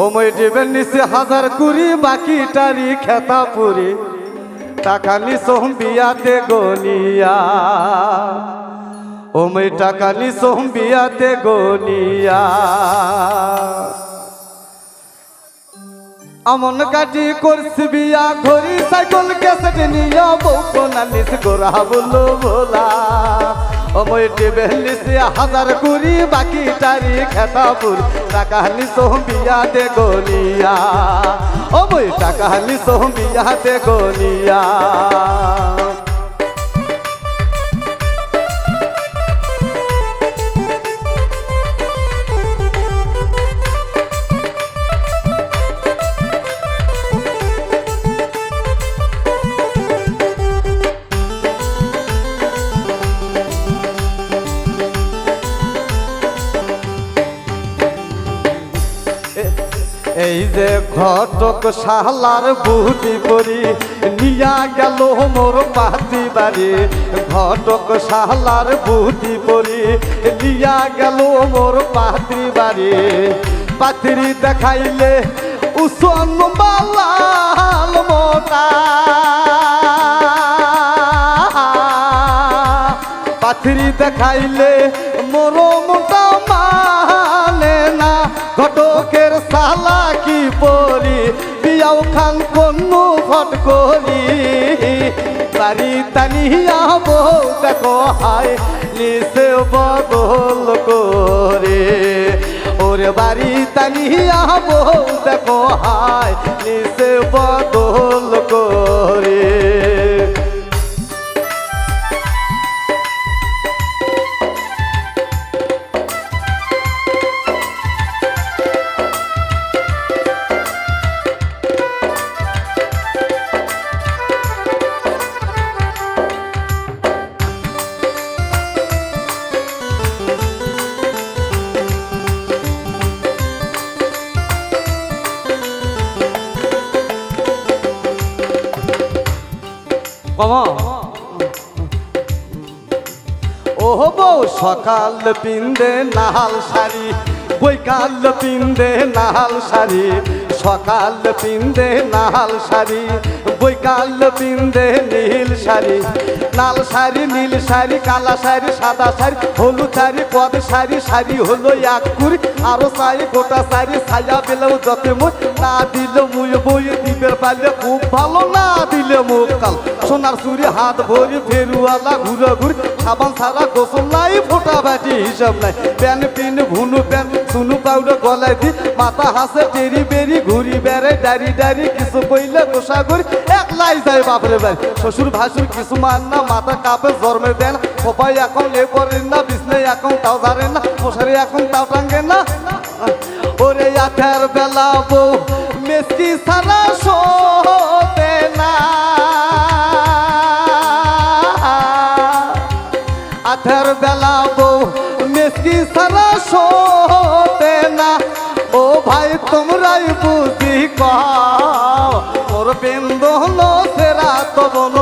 ও মই দেবেন নিচে হাজার কুড়ি, বাকি টারি খেতা পুরি টাকা নিসোম বিয়াতে গনিয়া। ও মই টাকা নিসোম বিয়াতে গনিয়া। আমন কাটি করছি বিয়া ঘড়ি, সাইকেল, ক্যাসেট নিয়া বউকো নালিস গোরা বলো ভোলা। অময় টেবে নিসে হাজার কুড়ি, বাকি টারি খেতাপুর টাকা নিসো বিয়া দে গনিয়া। অময় টাকা এই যে ঘটক শালার বুটি করি, নিয়া গেল মোর পাতি বাড়ি। ঘটক শালার বুটি করি, নিয়া গেল মোর পাত্রি বাড়ি। পাত্রি দেখাইলে উসন বালাল মোটা। পাথরি দেখাইলে মোর মোটা মানে না। ঘটকের সালা কি পরি বিয়াও খান কোন ফট করি তারি তানিয়া বউ দেখো হায় নিসে বদল করে। ওরে বাড়ি তানিয়া বউ দেখো হায় নিসে বদল করে। কমা ও বউ, সকাল পিন্দে নাহাল শাড়ি, বৈকাল পিন্দে নাহাল শাড়ি, সকাল পিন্দে নাহাল শাড়ি, বৈকাল পিন্দে নীল শাড়ি। লাল শাড়ি, নীল শাড়ি, কালা শাড়ি, সাদা শাড়ি, হলুদ শাড়ি পদ শাড়ি শাড়ি হলো এক কুড়ি। আরও চাই গোটা শাড়ি, ছায়া পেলেও যত মুখ। না দিলে মুই বই দিবের পারলে খুব ভালো, না দিলে মুখ কাল। সোনার চুরি হাত ভরি, ফেরুয়ালা ঘুরে ঘুরে সাবান ছাড়া গোসল নাই, ফোটা বাটি হিসাব নাই। প্যান, পিন ভুনু প্যান, সুনু, পাউডার গলায় দি, মাথা হাসে, টেরি বেরি, ঘুরি বেড়ে ডারি ডারি, কিছু কইলে গোসা এক লাই যায় বাপরে ভাই শ্বশুর ভাসুর কিছু মান না, মাথা কাপে জন্মে দেন। সবাই এখন এ করেন না, বিছনে এখন তাও ধরেন না, মশারি এখন তাও টাঙ্গে না। ওরে আঠার বেলা বউ মেসকি সারা শোতে না। আঠার বেলা বউ মেসকি সারা শোতে না। ও ভাই, তোমরাই বুঝি কও, মোর বেন্দ হলো সেরা তবন